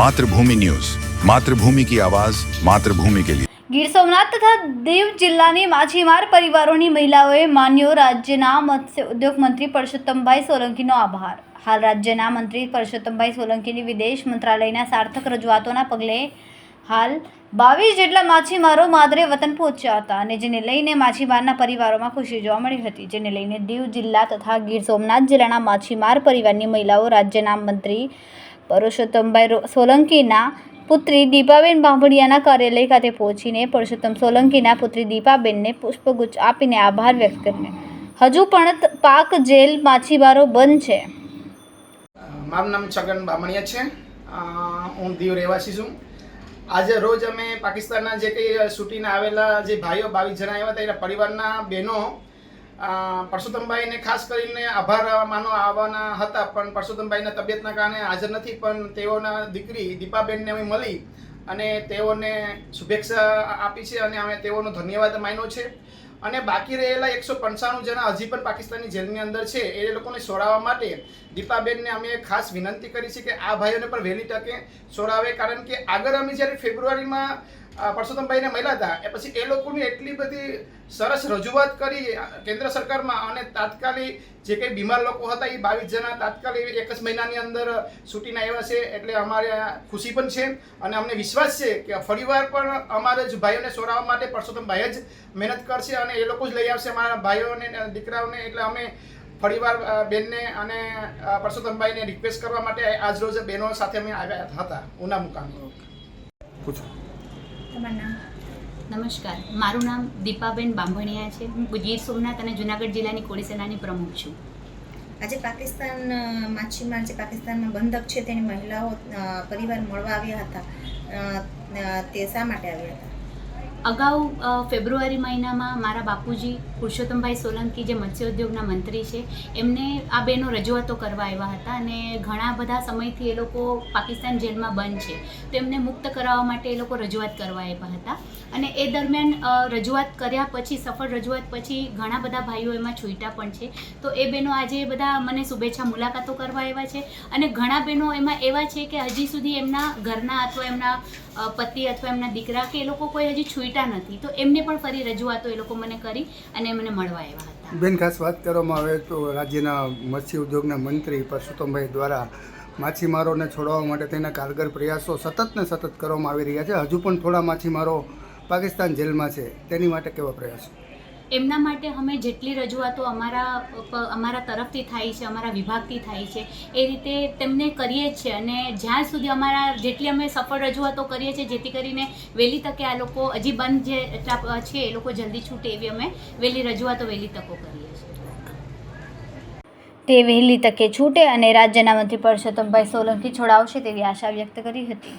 Mathrubhumi news. Mathrubhumi કી આવાજ, માતૃભૂમિ કે લીએ ગીર સોમનાથ તથા દેવ જિલ્લાની માછીમાર પરિવારોની મહિલાઓએ માન્યો રાજ્યના મત્સ્ય ઉદ્યોગ મંત્રી પરસોત્તમભાઈ સોલંકીનો આભાર. હાલ રાજ્યના મંત્રી પરસોત્તમભાઈ સોલંકીની વિદેશ મંત્રાલયના સાર્થક રજૂઆતોના પગલે હાલ બાવીસ જેટલા માછીમારો માદરે વતન પહોંચ્યા હતા અને જેને લઈને માછીમારના પરિવારોમાં ખુશી જોવા મળી હતી. જેને લઈને દીવ જિલ્લા તથા ગીર સોમનાથ જિલ્લાના માછીમાર પરિવારની મહિલાઓ રાજ્યના મંત્રી પરસોત્તમભાઈ સોલંકીના પુત્રી દીપાબેન બાંભડિયાના કાર્યાલય ખાતે પહોંચીને પરસોત્તમ સોલંકીના પુત્રી દીપાબેનને પુષ્પગુચ્છ આપીને આભાર વ્યક્ત કરીને. હજુ પણ પાક જેલ માછીમારો બંધ છે. મારું નામ છગન બામણિયા છે. હું દીવ રહેવાસી છું. આજે રોજ અમે પાકિસ્તાનના જે કંઈ શૂટિંગ આવેલા જે ભાઈઓ બાવીસ જણા આવ્યા હતા, એના પરિવારના બહેનો પરસોત્તમભાઈને ખાસ કરીને આભાર માનો આવવાના હતા, પણ પરસોત્તમભાઈના તબિયતના કારણે હાજર નથી, પણ તેઓના દીકરી દીપાબેનને અમે મળી અને તેઓને શુભેચ્છા આપી છે અને અમે તેઓનો ધન્યવાદ માન્યો છે. અને બાકી રહેલા એકસો પંચાણું જણા હજી પણ પાકિસ્તાનની જેલની અંદર છે. એ લોકોને છોડાવવા માટે દીપાબેનને અમે ખાસ વિનંતી કરી છે કે આ ભાઈઓને પણ વહેલી તકે છોડાવે કારણ કે આગળ અમે જ્યારે ફેબ્રુઆરીમાં પરસોત્તમભાઈને મળ્યા હતા. એ પછી એ લોકોની એટલી બધી સરસ રજૂઆત કરી કેન્દ્ર સરકારમાં અને તાત્કાલિક જે કંઈ બીમાર લોકો હતા એ બાવીસ જણા તાત્કાલિક એક જ મહિનાની અંદર છૂટીને આવ્યા છે એટલે અમારે ખુશી પણ છે અને અમને વિશ્વાસ છે કે ફરીવાર પણ અમારે જ ભાઈઓને સોરાવવા માટે પરસોત્તમભાઈ જ મહેનત કરશે અને એ લોકો જ લઈ આવશે અમારા ભાઈઓને દીકરાઓને. એટલે અમે ફરીવાર બેનને અને પરસોત્તમભાઈને રિક્વેસ્ટ કરવા માટે આજ રોજ બહેનો સાથે અમે આવ્યા હતા. ઉના મુકામે. પૂછો. તમારું નામ? નમસ્કાર. મારું નામ દીપાબેન બાંભણિયા છે. હું ગીર સોમનાથ અને જુનાગઢ જિલ્લાની કોળી સેનાની પ્રમુખ છું. આજે પાકિસ્તાન માછીમાર જે પાકિસ્તાનમાં બંધક છે તેની મહિલાઓ પરિવાર મળવા આવ્યા હતા. તે શા માટે આવ્યા હતા? અગાઉ ફેબ્રુઆરી મહિનામાં મારા બાપુજી પુરુષોત્તમભાઈ સોલંકી જે મત્સ્યોદ્યોગના મંત્રી છે, એમને આ બેનો રજૂઆતો કરવા આવ્યા હતા અને ઘણા બધા સમયથી એ લોકો પાકિસ્તાન જેલમાં બંધ છે. તો એમને મુક્ત કરાવવા માટે એ લોકો રજૂઆત કરવા આવ્યા હતા. અને એ દરમિયાન રજૂઆત કર્યા પછી, સફળ રજૂઆત પછી ઘણા બધા ભાઈઓ એમાં છૂટા પણ છે. તો એ બહેનો આજે બધા મને શુભેચ્છા મુલાકાતો કરવા આવ્યા છે. અને ઘણા બહેનો એમાં એવા છે કે હજી સુધી એમના ઘરના અથવા એમના પતિ અથવા એમના દીકરા કે એ લોકો કોઈ હજી છૂટ્યા નથી. તો એમને પણ ફરી રજૂઆતો એ લોકો મને કરી અને મને મળવા આવ્યા હતા. બેન, ખાસ વાત કરવામાં આવે તો રાજ્યના મત્સ્ય ઉદ્યોગના મંત્રી પરસોત્તમભાઈ દ્વારા માછીમારોને છોડાવવા માટે તેના કારગર પ્રયાસો સતત ને સતત કરવામાં આવી રહ્યા છે. હજુ પણ થોડા માછીમારો પાકિસ્તાન જેલમાં છે. તેની માટે કેવા પ્રયાસો? એમના માટે અમે જેટલી રજૂઆતો અમારા અમારા તરફથી થાય છે, અમારા વિભાગથી થાય છે, એ રીતે તેમને કરીએ છીએ અને જ્યાં સુધી અમારા, જેટલી અમે સફળ રજૂઆતો કરીએ છીએ, જેથી કરીને વહેલી તકે આ લોકો, હજી બંધ જે છે, એ લોકો જલ્દી છૂટે એવી અમે વહેલી રજૂઆતો વહેલી તકો કરીએ છીએ. તે વહેલી તકે છૂટે અને રાજ્યના મંત્રી પરસોત્તમભાઈ સોલંકી છોડાવશે તેવી આશા વ્યક્ત કરી હતી.